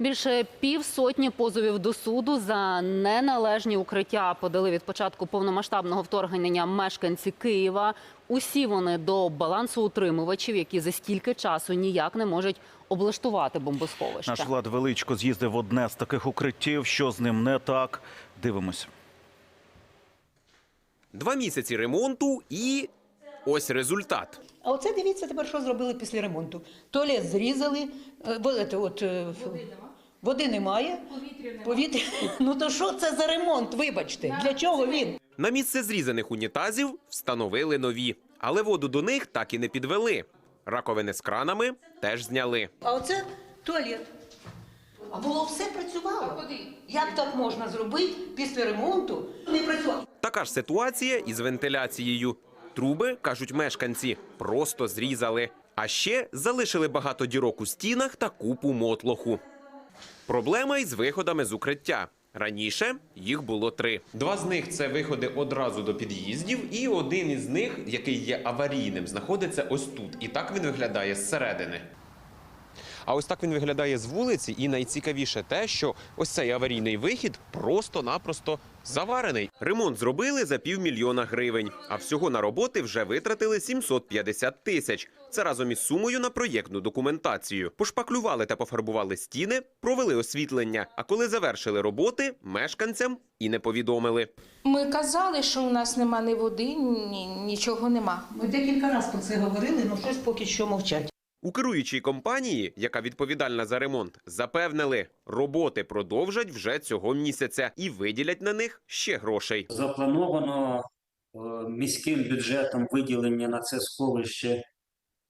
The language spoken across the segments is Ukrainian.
Більше півсотні позовів до суду за неналежні укриття подали від початку повномасштабного вторгнення мешканці Києва. Усі вони до балансоутримувачів, які за стільки часу ніяк не можуть облаштувати бомбосховище. Наш Влад Величко з'їздив в одне з таких укриттів. Що з ним не так? Дивимося. Два місяці ремонту і ось результат. А оце дивіться тепер, що зробили після ремонту. Туалет зрізали, е, це, от, е, води немає. Повітря. Ну то що це за ремонт? Вибачте, для чого він? На місце зрізаних унітазів встановили нові, але воду до них так і не підвели. Раковини з кранами теж зняли. А оце туалет. А було все працювало. Як так можна зробити після ремонту? Не працювало. Така ж ситуація із вентиляцією. Труби, кажуть мешканці, просто зрізали. А ще залишили багато дірок у стінах та купу мотлоху. Проблема із виходами з укриття. Раніше їх було три. Два з них це виходи одразу до під'їздів, і один із них, який є аварійним, знаходиться ось тут. І так він виглядає зсередини. А ось так він виглядає з вулиці, і найцікавіше те, що ось цей аварійний вихід просто-напросто заварений. Ремонт зробили за півмільйона гривень, а всього на роботи вже витратили 750 тисяч. Це разом із сумою на проєктну документацію. Пошпаклювали та пофарбували стіни, провели освітлення. А коли завершили роботи, мешканцям і не повідомили. Ми казали, що у нас нема ні води, ні, нічого нема. Ми декілька разів про це говорили, але щось поки що мовчать. У керуючій компанії, яка відповідальна за ремонт, запевнили, роботи продовжать вже цього місяця і виділять на них ще грошей. Заплановано е, міським бюджетом виділення на це сховище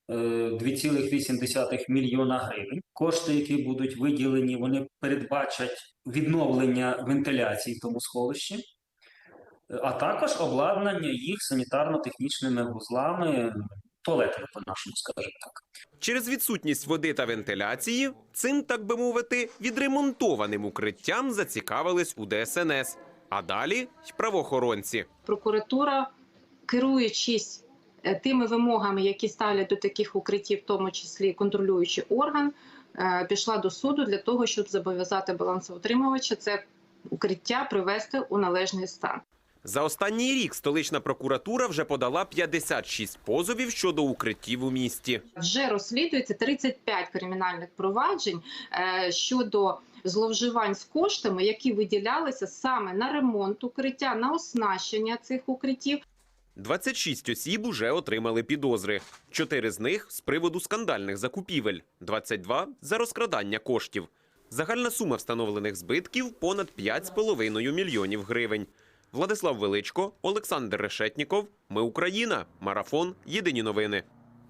е, 2,8 мільйона гривень. Кошти, які будуть виділені, вони передбачать відновлення вентиляції в тому сховищі, е, а також обладнання їх санітарно-технічними вузлами, туалетами, по-нашому, скажімо так. Через відсутність води та вентиляції цим, так би мовити, відремонтованим укриттям зацікавились у ДСНС. А далі й правоохоронці. прокуратура, керуючись е, тими вимогами, які ставлять до таких укриттів, в тому числі контролюючий орган, е, пішла до суду для того, щоб зобов'язати балансоутримувача це укриття привести у належний стан. За останній рік столична прокуратура вже подала 56 позовів щодо укриттів у місті. Вже розслідується 35 кримінальних проваджень е, щодо зловживань з коштами, які виділялися саме на ремонт укриття, на оснащення цих укриттів. 26 осіб уже отримали підозри. Чотири з них з приводу скандальних закупівель, 22 – за розкрадання коштів. Загальна сума встановлених збитків – понад 5,5 мільйонів гривень. Владислав Величко, Олександр Решетніков. Ми Україна. Марафон. Єдині новини.